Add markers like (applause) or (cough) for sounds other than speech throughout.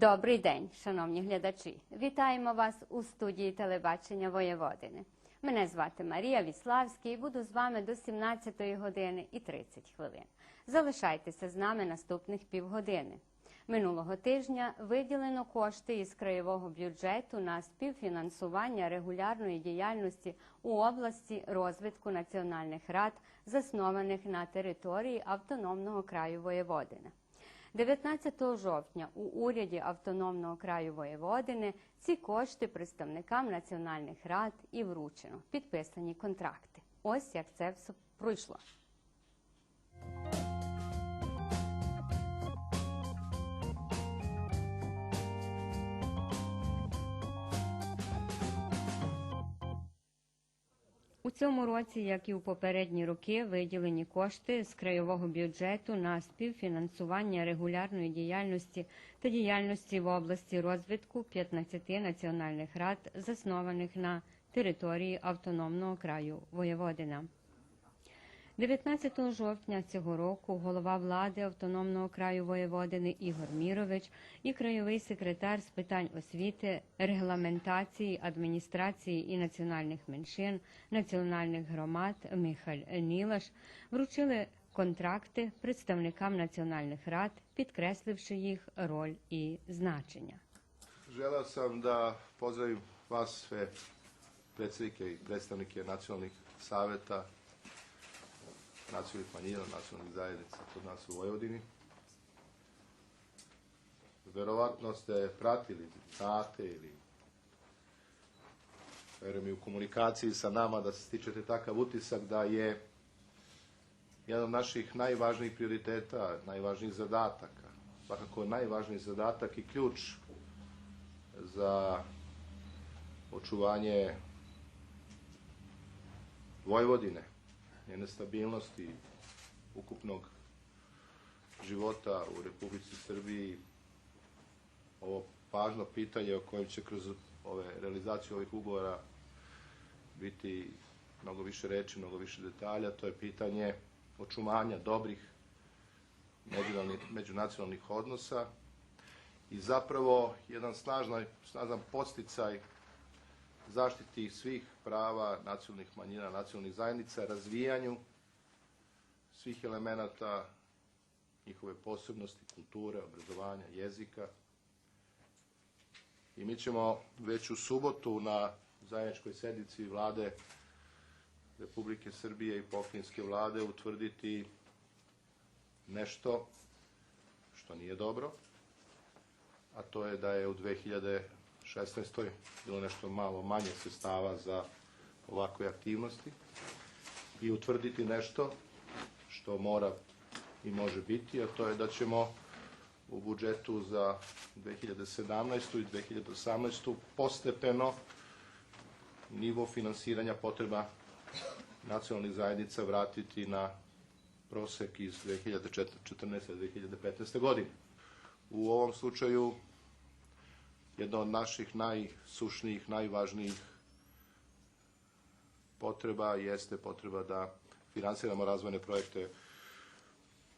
Добрий день, шановні глядачі. Вітаємо вас у студії телебачення Воєводини. Мене звати Марія Віславська і буду з вами до 17 години і 30 хвилин. Залишайтеся з нами наступних півгодини. Минулого тижня виділено кошти із краєвого бюджету на співфінансування регулярної діяльності у області розвитку національних рад, заснованих на території автономного краю Воєводина. 19 жовтня у уряді автономного краю Воєводини ці кошти представникам національних рад і вручено підписані контракти. Ось як це все пройшло. Цьому році, як і у попередні роки, виділені кошти з краєвого бюджету на співфінансування регулярної діяльності та діяльності в області розвитку 15 національних рад, заснованих на території автономного краю Воєводина. 19 жовтня цього року голова влади автономного краю Воєводини Ігор Мірович і краєвий секретар з питань освіти, регламентації, адміністрації і національних меншин, національних громад Михаль Нілаш вручили контракти представникам національних рад, підкресливши їх роль і значення. Želeo sam da pozdravim vas sve predsjednike i predstavnike nacionalnih saveta, nacionalnih manjina, nacionalnih zajednica kod nas u Vojvodini. Verovatno ste pratili, znate ili verujem i u komunikaciji sa nama da stičete takav utisak da je jedan od naših najvažnijih prioriteta, najvažnijih zadataka, svakako najvažniji zadatak i ključ za očuvanje Vojvodine, njene stabilnosti ukupnog života u Republici Srbiji, ovo važno pitanje o kojem će kroz ove realizaciju ovih ugovora biti mnogo više reči, mnogo više detalja, to je pitanje očuvanja dobrih međunacionalnih odnosa i zapravo jedan snažan, snažan posticaj zaštiti svih prava nacionalnih manjina, nacionalnih zajednica, razvijanju svih elemenata njihove posebnosti, kulture, obrazovanja, jezika. I mi ćemo već u subotu na zajedničkoj sednici vlade Republike Srbije i pokrajinske vlade utvrditi nešto što nije dobro, a to je da je u 2016. bilo nešto malo manje sredstava za ovakve aktivnosti i utvrditi nešto što mora i može biti, a to je da ćemo u budžetu za 2017. i 2018. postepeno nivo finansiranja potreba nacionalnih zajednica vratiti na prosek iz 2014. 2015. godine. U ovom slučaju jedna od naših najsušnijih, najvažnijih potreba jeste potreba da finansiramo razvojne projekte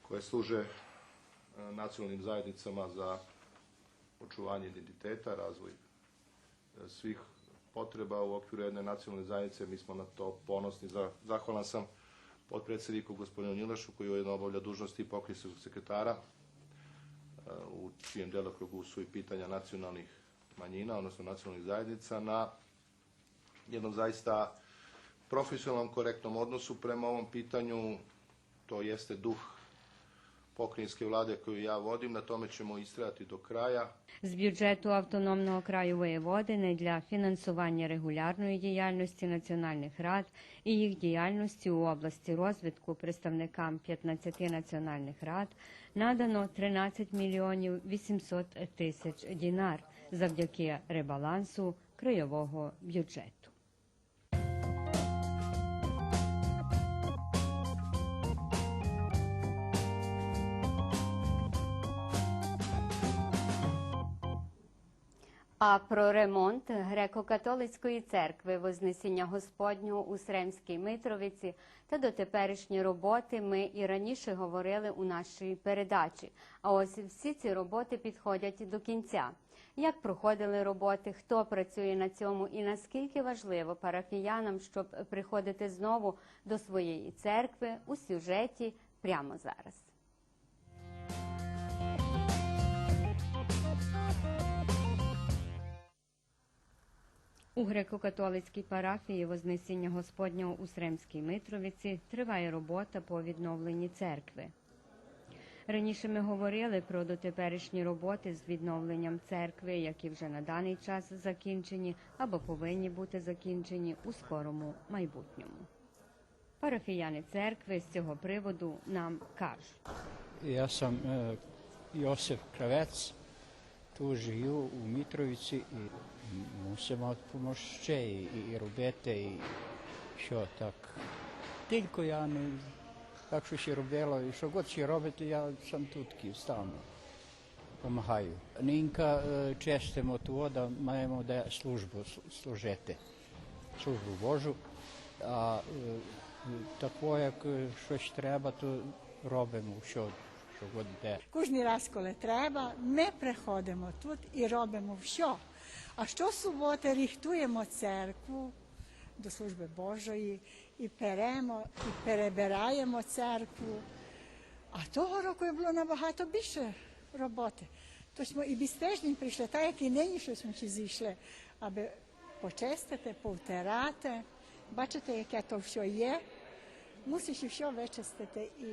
koje služe e, nacionalnim zajednicama za očuvanje identiteta, razvoj e, svih potreba u okviru jedne nacionalne zajednice. Mi smo na to ponosni. Za- Zahvalan sam potpredsjedniku gospodinu Njilašu koji ujedno obavlja dužnosti pokrinjskog sekretara e, u čijem delokrugu su i pitanja nacionalnih manjina, odnosno nacionalnih zajednica, na jednom zaista profesionalnom, korektnom odnosu prema ovom pitanju. To jeste duh pokrajinske vlade koju ja vodim, na tome ćemo istrajati do kraja. З бюджету автономного краю Воєводини для фінансування регулярної діяльності національних рад і їх діяльності у області розвитку представникам 15 національних рад надано 13 мільйонів 800 тисяч дінар завдяки ребалансу краєвого бюджету. А про ремонт греко-католицької церкви Вознесіння Господнього у Сремській Митровиці та дотеперішні роботи ми і раніше говорили у нашій передачі. А ось всі ці роботи підходять до кінця. Як проходили роботи, хто працює на цьому і наскільки важливо парафіянам, щоб приходити знову до своєї церкви у сюжеті прямо зараз. У греко-католицькій парафії Вознесіння Господнього у Сремській Митровиці триває робота по відновленні церкви. Раніше ми говорили про дотеперішні роботи з відновленням церкви, які вже на даний час закінчені або повинні бути закінчені у скорому майбутньому. Парафіяни церкви з цього приводу нам кажуть. Ja sam e, Josip Kravec, tu žiju u Mitrovici і мусимо допомогти і, і робити, і що так. Тільки я не так, що ще робило, і що год ще робити, я сам тут стану. Помагаю. Нинка е, честимо того, маємо де службу служити, службу Божу. А е, тако, як е, щось треба, то робимо, що, що год де. Кожен раз, коли треба, ми приходимо тут і робимо все. А щосуботи ріхтуємо церкву до служби Божої і перемо, і перебираємо церкву. А того року було набагато більше роботи. Тож ми і тиждень прийшли, так як і нині щось ми зійшли, аби почистити, повтирати. Бачите, яке то все є. Мусиш і все вичистити і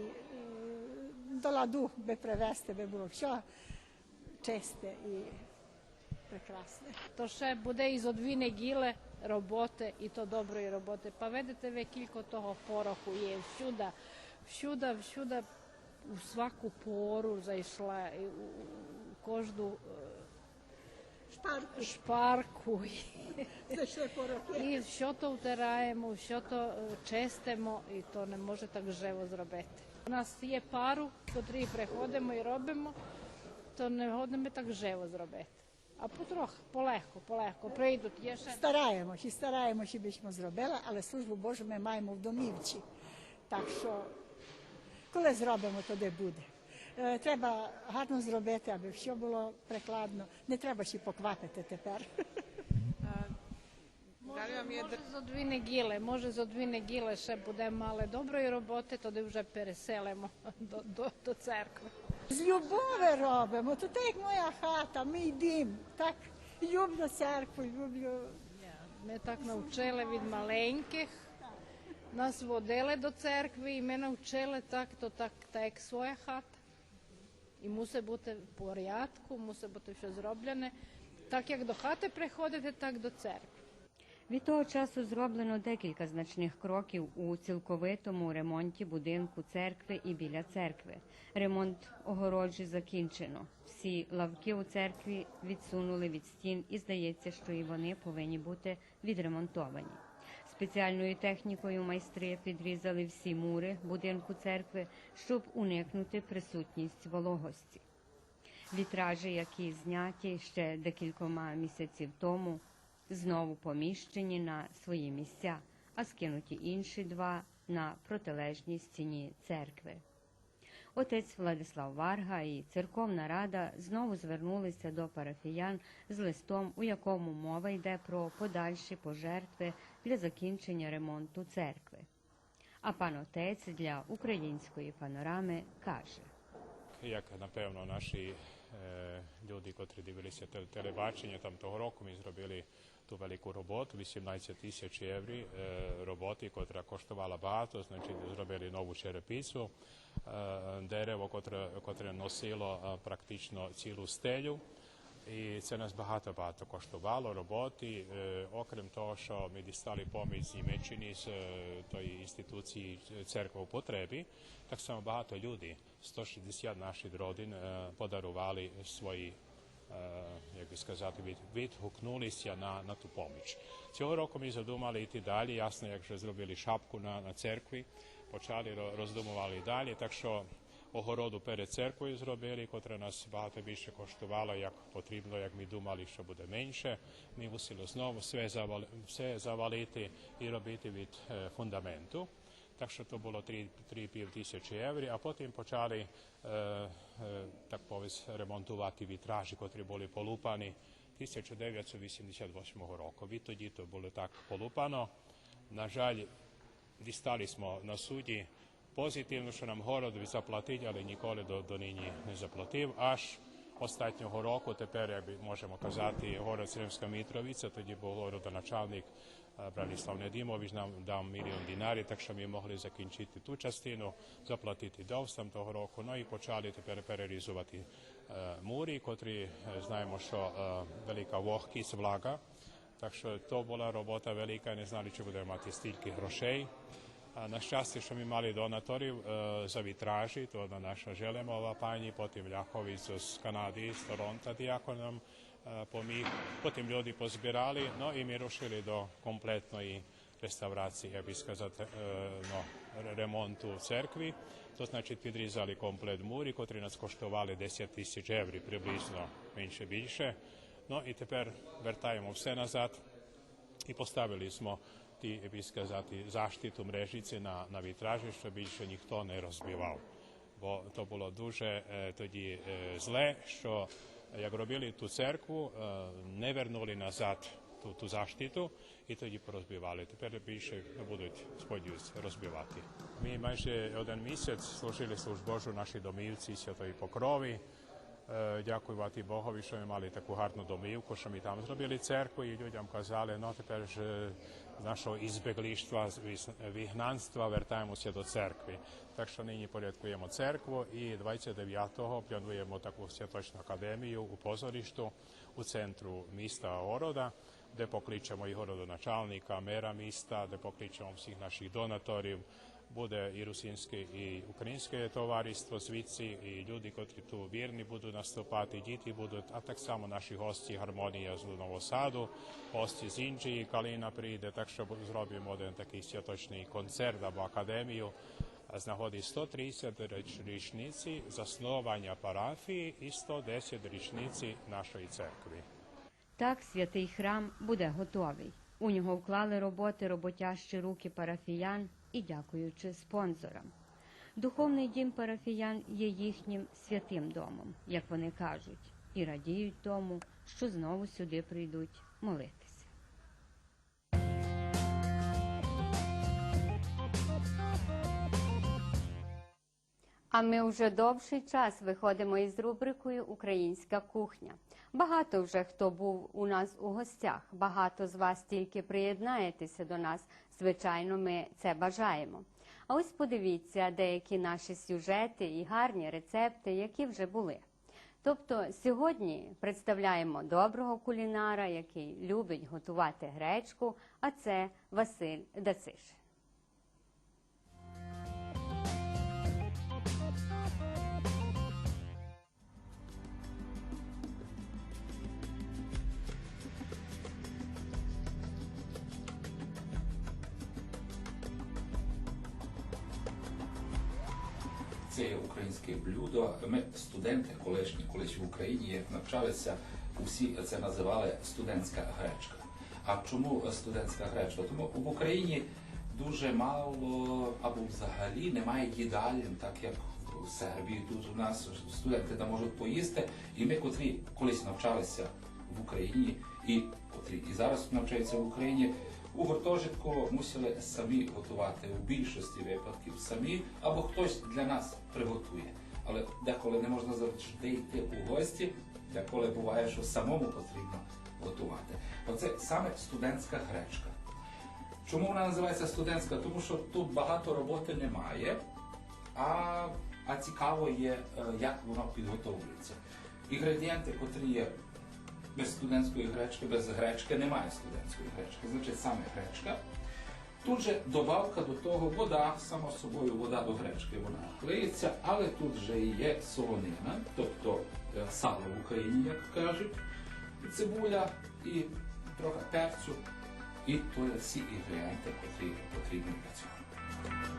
до ладу би привести, би було все чисте і прекрасне. То ще буде і зо дві неділі роботи, і то доброї роботи. Па видите ви кілько того пороху є всюди, всюди, всюди, у всяку пору зайшла, і у кожну Шпарку е, шпарку. і- пороки. І що то втираємо, що то е, чистимо, і то не може так живо зробити. У нас є пару, котрі приходимо і робимо, то не годимо так живо зробити. А потроху, полегко, полегко, прийдуть, є ще Стараємось і стараємось, щоб ми зробили, але службу Божу ми маємо в домівці. Так що, коли зробимо, то де буде. Е, Треба гарно зробити, аби все було прикладно. Не треба ще поквапити тепер. Може за дві неділі, може за дві неділі ще буде мали доброї роботи, тоді вже переселимо (laughs) до, до, до церкви. З любові робимо, то так як моя хата, мій дім. Так люблю церкву, люблю. Ми так навчили від маленьких, нас водили до церкви і ми навчили так, то так, так як своя хата. І мусить бути в порядку, мусить бути все зроблене. Так як до хати приходите, так до церкви. Від того часу зроблено декілька значних кроків у цілковитому ремонті будинку церкви і біля церкви. Ремонт огороджі закінчено. Всі лавки у церкві відсунули від стін, і здається, що і вони повинні бути відремонтовані. Спеціальною технікою майстри підрізали всі мури будинку церкви, щоб уникнути присутність вологості. Вітражі, які зняті ще декількома місяців тому, знову поміщені на свої місця, а скинуті інші два на протилежній стіні церкви. Отець Владислав Варга і церковна рада знову звернулися до парафіян з листом, у якому мова йде про подальші пожертви для закінчення ремонту церкви. А пан отець для української панорами каже. як напевно наші е, люди, котрі дивилися телебачення там того року, ми зробили ту велику роботу, 18 тисяч євро е, роботи, котра коштувала багато, значить зробили нову черепицю, е, дерево, котре, котре носило е, практично цілу стелю. І це нас багато-багато коштувало роботи. Е, окрім того, що ми дістали поміч з Німеччини з е, тої інституції церкви у потребі, так само багато людей, 160 наших родин е, подарували свої, е, як би сказати, від, відгукнулися на, на ту поміч. Цього року ми задумали йти далі, ясно, як вже зробили шапку на, на церкві, почали ро- роздумували далі, так що огороду перед церквою зробили, котра нас багато більше коштувала, як потрібно, як ми думали, що буде менше. Ми мусили знову все, завали, все завалити і робити від е, фундаменту. Так що то було 3,5 тисячі євро, а потім почали е, е, так повіз ремонтувати вітражі, котрі були полупані 1988 року. Відтоді то було так полупано. На жаль, дістали smo на суді позитивно, що нам город заплатить, але ніколи до, до нині не заплатив. Аж останнього року, тепер, як можемо казати, город Сремська Мітровиця, тоді був городоначальник Бранислав Недимович нам дав мільйон динарів, так що ми могли закінчити ту частину, заплатити довстам того року, ну і почали тепер перерізувати мурі, котрі знаємо, що велика вогкість влага, так що то була робота велика, не знали, чи будемо мати стільки грошей. На щастя, що ми мали донаторів за вітражі, то одна наша Желемова пані, потім Ляховіць з Канади, з Торонта діякон po pomih, potem ljudi pozbirali, no i mi rušili do kompletno i restavraciji, ja bih skazati, e, no, remontu crkvi. To znači ti drizali komplet muri, kotri nas koštovali 10.000 evri, približno менше-більше. No i teper vrtajemo vse nazad i postavili smo ti, bi skazati, zaštitu mrežice na, na vitraži, što bi više njih to ne rozbival. Bo to bilo duže e, e, zle, što як робили ту церкву, е, не вернули назад ту, ту заštitu і тоді порозбивали. Тепер більше не будуть, сподіваюсь, розбивати. Ми майже один місяць служили службу Божу нашій домівці Святої Покрові. Е, Дякувати Богові, що ми мали таку гарну домівку, що ми там зробили церкву і людям казали, ну тепер ж з нашого ізбегліштва, вігнанства вертаємося до церкви. Так що нині порядкуємо церкву і 29-го плануємо таку святочну академію у позорішту у центру міста Орода, де покличемо і городоначальника, мера міста, де покличемо всіх наших донаторів, буде і русинське, і українське товариство звідси, і люди, котрі ту вірні будуть наступати, діти будуть, а так само наші гості гармонія з Новосаду, гості з Індії, Калина прийде, так що зробимо один такий святочний концерт або академію з нагоди 130 річ- річниці заснування парафії і 110 річниці нашої церкви. Так святий храм буде готовий. У нього вклали роботи роботящі руки парафіян і дякуючи спонсорам. Духовний дім парафіян є їхнім святим домом, як вони кажуть, і радіють тому, що знову сюди прийдуть молитися. А ми вже довший час виходимо із рубрикою Українська кухня. Багато вже хто був у нас у гостях. Багато з вас тільки приєднаєтеся до нас. Звичайно, ми це бажаємо. А ось подивіться деякі наші сюжети і гарні рецепти, які вже були. Тобто сьогодні представляємо доброго кулінара, який любить готувати гречку, а це Василь Дациш. Це є українське блюдо. Ми студенти колишні, колись в Україні, як навчалися, усі це називали студентська гречка. А чому студентська гречка? Тому в Україні дуже мало або взагалі немає їдалень, так як в Сербії. Тут у нас студенти не можуть поїсти. І ми, котрі колись навчалися в Україні, і котрі і зараз навчаються в Україні, у гуртожитку мусили самі готувати у більшості випадків самі, або хтось для нас приготує. Але деколи не можна завжди йти у гості, деколи буває, що самому потрібно готувати. Оце саме студентська гречка. Чому вона називається студентська? Тому що тут багато роботи немає, а, а цікаво є, е, як воно підготовлюється. Інгредієнти, котрі є без студентської гречки, без гречки немає студентської гречки, значить саме гречка. Тут же добавка до того вода, само собою вода до гречки вона клеїться, але тут вже є солонина, тобто е, сало в Україні, як кажуть, цибуля і трохи перцю, і то є всі інгредієнти, котрі потрібні для цього.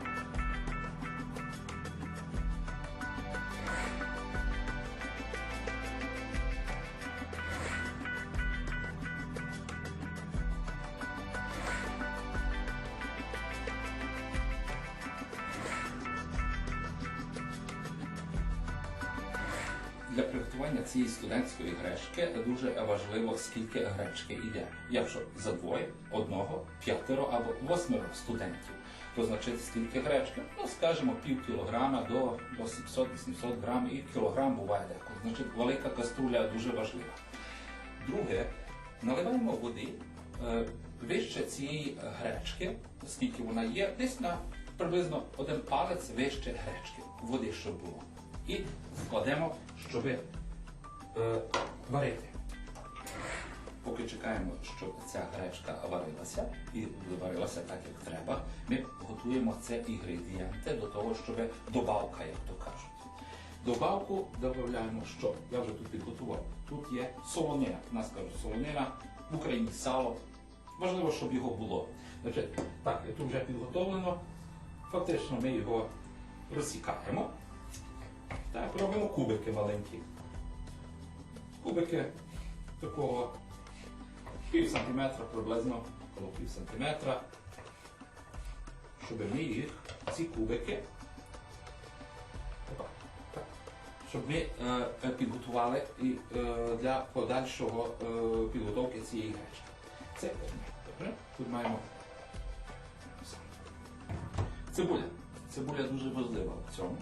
Студентської гречки дуже важливо, скільки гречки йде. Якщо за двоє, одного, п'ятеро або восьмеро студентів, то значить скільки гречки? Ну, скажімо, пів кілограма до, до 700-800 грам і кілограм буває деколи. Значить, велика каструля дуже важлива. Друге, наливаємо води е, вище цієї гречки, оскільки вона є, десь на приблизно один палець вище гречки, води, щоб було. І вкладемо, щоб е, варити. Поки чекаємо, щоб ця гречка варилася і варилася так, як треба, ми готуємо це інгредієнти до того, щоб добавка, як то кажуть. Добавку додаємо що? Я вже тут підготував. Тут є солонина. Нас кажуть солонина, в Україні сало. Важливо, щоб його було. Значить, так, тут вже підготовлено. Фактично ми його розсікаємо. Так, робимо кубики маленькі. Кубики такого пів сантиметра приблизно, коло пів сантиметра. Щоб ми їх, ці кубики, щоб ми е, е, підготували і, е, для подальшого е, підготовки цієї гречки. Це. Добре? Тут маємо цибуля. Цибуля дуже важлива в цьому.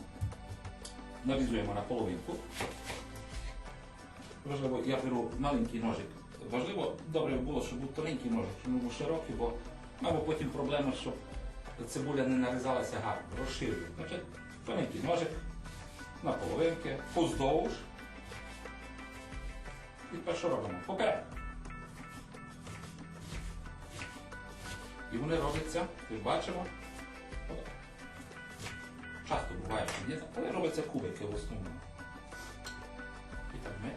Нарізуємо на половинку. Важливо, я беру маленький ножик. Важливо, добре було, щоб був тоненький ножик, щоб був широкий, бо маємо потім проблема, щоб цибуля не нарізалася гарно, розширює. Значить, тоненький ножик на половинки, поздовж. І тепер що робимо? Поперед. І вони робляться, як бачимо. Часто буває, але робляться кубики в основному. І так ми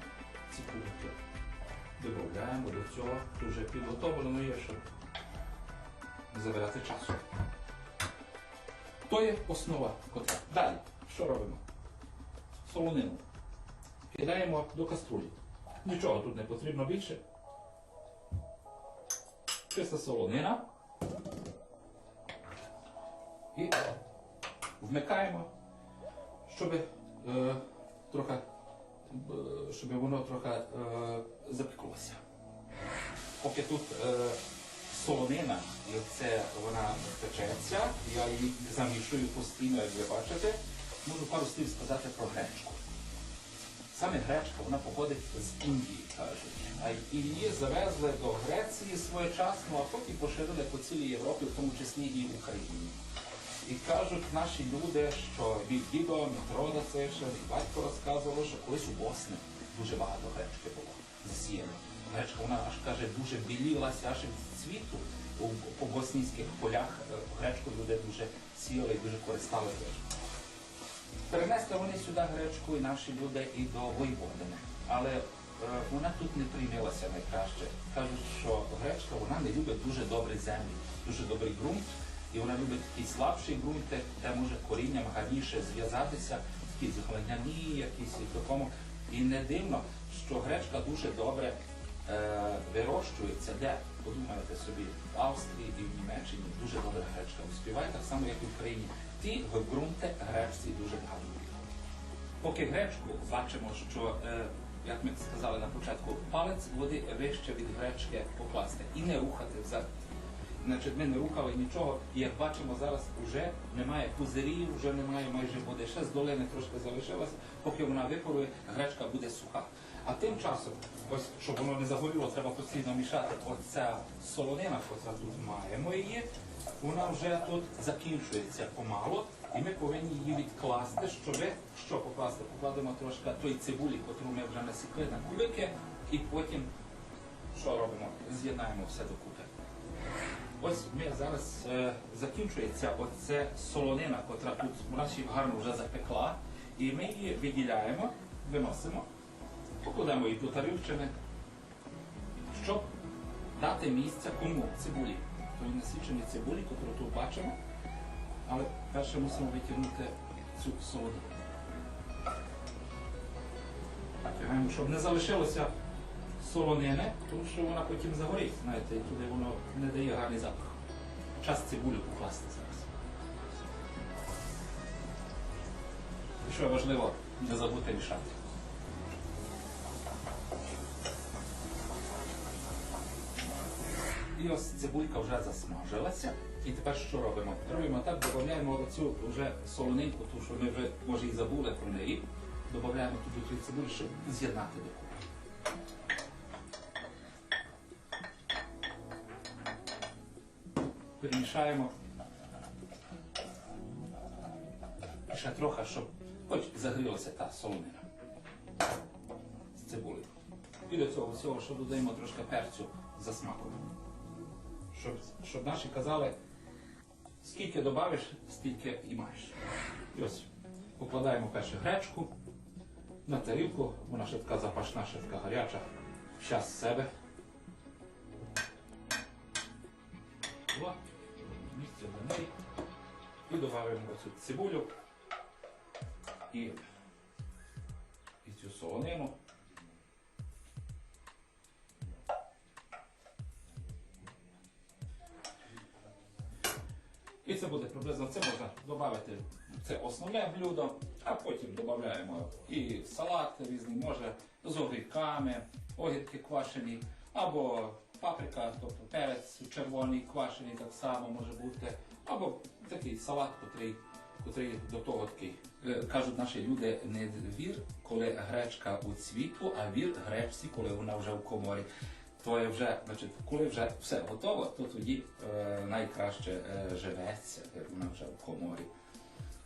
ці додаємо до цього, вже підготовлено є, щоб не забирати часу. То є основа котла. Далі, що робимо? Солонину. Кидаємо до каструлі. Нічого тут не потрібно більше. Чиста солонина. І вмикаємо, щоб е, трохи, щоб воно трохи е, запеклося. Поки тут е, солонина, це вона печеться, я її замішую постійно, як ви бачите. Можу пару слів сказати про гречку. Саме гречка, вона походить з Індії, кажуть. А її завезли до Греції своєчасно, а потім поширили по цілій Європі, в тому числі і в Україні. І кажуть наші люди, що мій дідо, це ще, мій батько розказував, що колись у Босні дуже багато гречки було засіяно. Гречка, вона аж каже, дуже білілася аж від світу. По боснійських полях е, гречку люди дуже сіяли і дуже користали гречкою. Перенесли вони сюди гречку і наші люди і до Воєводини. Але е, вона тут не приймалася найкраще. Кажуть, що гречка вона не любить дуже добрі землі, дуже добрий ґрунт, і вона любить такі слабші ґрунти, де може корінням гарніше зв'язатися, такі зглиняні, якісь і такому. І не дивно, що гречка дуже добре е, вирощується. Де? Подумайте собі, в Австрії і в Німеччині дуже добра гречка успіває, так само, як і в Україні. Ті ґрунти гречці дуже багато. Поки гречку бачимо, що, е, як ми сказали на початку, палець води вище від гречки покласти і не рухати взад. Значить, ми не рухали нічого, і як бачимо, зараз вже немає пузирів, вже немає майже води. Ще з долини трошки залишилось, поки вона випарує, гречка буде суха. А тим часом, ось щоб воно не загоріло, треба постійно мішати. Оця солонина, яка тут маємо її, вона вже тут закінчується помалу, і ми повинні її відкласти, щоб що покласти? Покладемо трошки тої цибулі, яку ми вже насікли на кубики, і потім що робимо? З'єднаємо все докупи. Ось ми зараз е, закінчується оце солонина, котра тут нас ще гарно вже запекла, і ми її виділяємо, виносимо, покладемо її до тарілчини, щоб дати місце кому цибулі. Тої насічені цибулі, котру тут бачимо, але перше мусимо витягнути цю солонину. Витягаємо, щоб не залишилося солонини, тому що вона потім загорить, знаєте, і туди воно не дає гарний запах. Час цибулю покласти зараз. І що важливо, не забути мішати. І ось цибулька вже засмажилася. І тепер що робимо? Робимо так, додаємо оцю вже солонинку, тому що ми вже може і забули про неї. Додаємо туди цибулю, щоб з'єднати до. Перемішаємо. І ще трохи, щоб хоч загрілася та солонина з цибулею. І до цього всього, що додаємо трошки перцю за смаком. Щоб, щоб наші казали, скільки додавиш, стільки і маєш. І ось покладаємо перше гречку на тарілку, вона ще така запашна, ще така гаряча, вся з себе. І додаємо оцю цибулю і, і цю солонину. І це буде приблизно, це можна додати, це основне блюдо, а потім додаємо і салат різний, може з огірками, огірки квашені, або паприка, тобто перець червоний квашений так само може бути, або такий салат, котрий, котрий до того такий. Е, Кажуть наші люди, не вір, коли гречка у цвіту, а вір гречці, коли вона вже в коморі. То є вже, значить, коли вже все готово, то тоді е, найкраще е, живеться, як вона вже в коморі.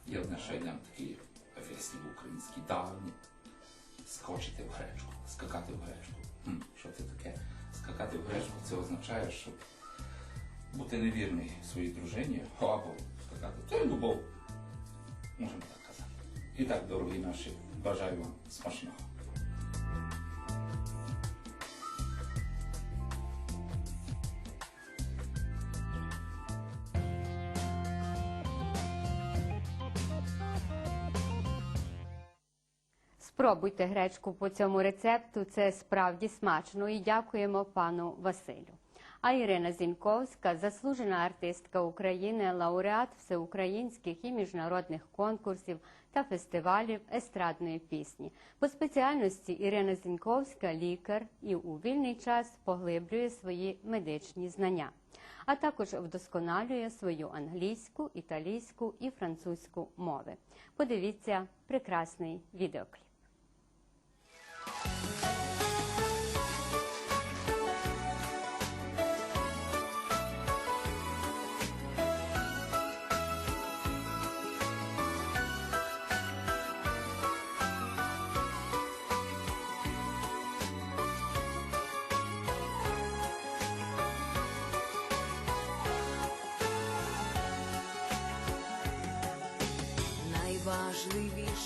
Є одне ще йдемо такий фестиваль український давній. Скочити в гречку, скакати в гречку. Хм, що це таке? Скакати в гречку це означає, що бути невірний своїй дружині або скакати. Це любов. Можемо так казати. І так, дорогі наші, бажаю вам смачного. Спробуйте гречку по цьому рецепту, це справді смачно і дякуємо пану Василю. А Ірина Зіньковська, заслужена артистка України, лауреат всеукраїнських і міжнародних конкурсів та фестивалів естрадної пісні. По спеціальності Ірина Зіньковська лікар і у вільний час поглиблює свої медичні знання, а також вдосконалює свою англійську, італійську і французьку мови. Подивіться прекрасний відеокліп.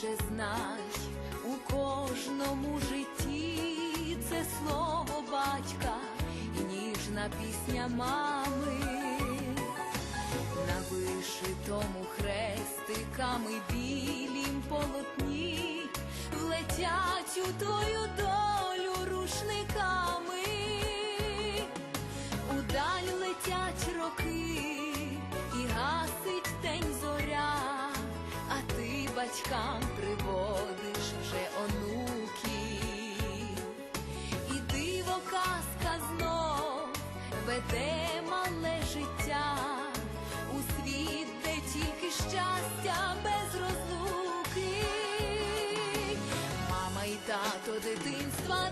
Найважливіше знай у кожному житті це слово батька і ніжна пісня мами. На вишитому хрестиками білім полотні влетять у твою долю рушниками. Удаль летять роки і гасить день зоря, а ти батькам веде мале життя у світ, де тільки щастя без розлуки. Мама і тато дитинства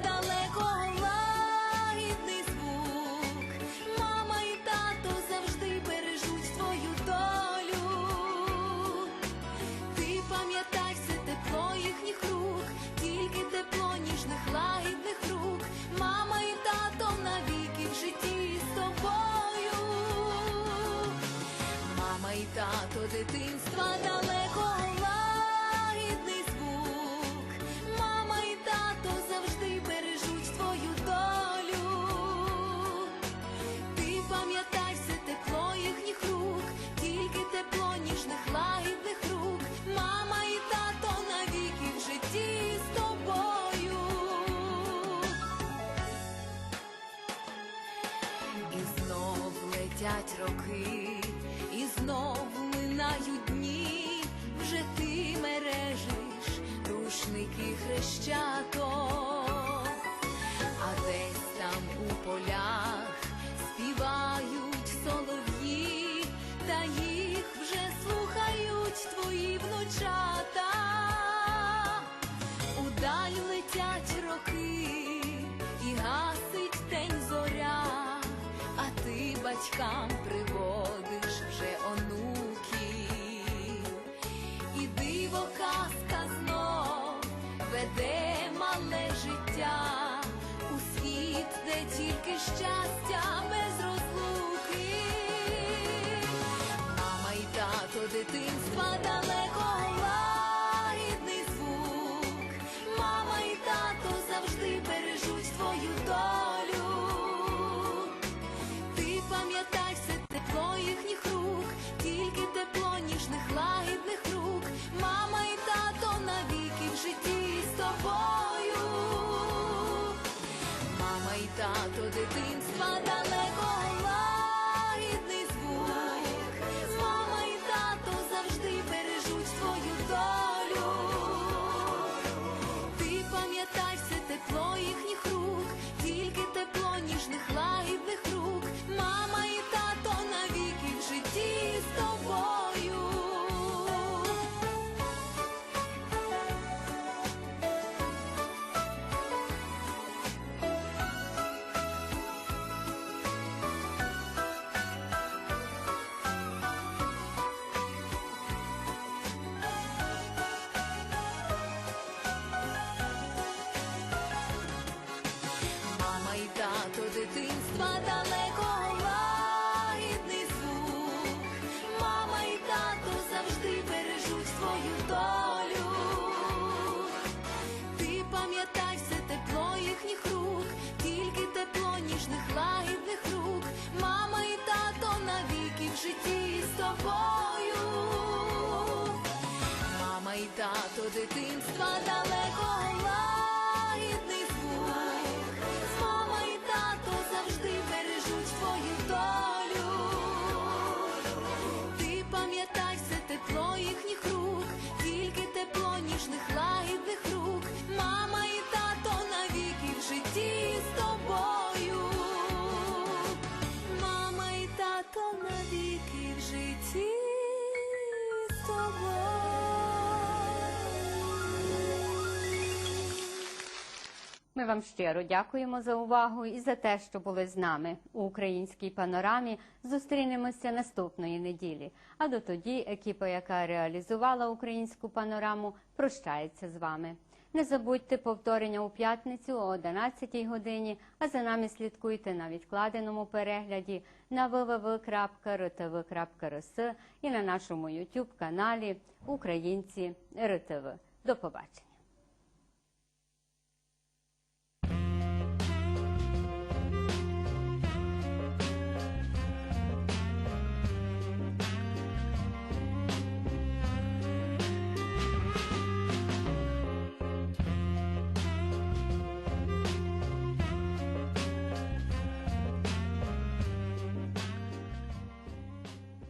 летять роки, і знов минають дні, вже ти мережиш рушники хрещаток, а десь там у полях some то дитинства далеко. Ми вам щиро дякуємо за увагу і за те, що були з нами у українській панорамі. Зустрінемося наступної неділі. А до тоді екіпа, яка реалізувала українську панораму, прощається з вами. Не забудьте повторення у п'ятницю о 11 годині. А за нами слідкуйте на відкладеному перегляді на www.rtv.rs і на нашому youtube каналі Українці РТВ. До побачення.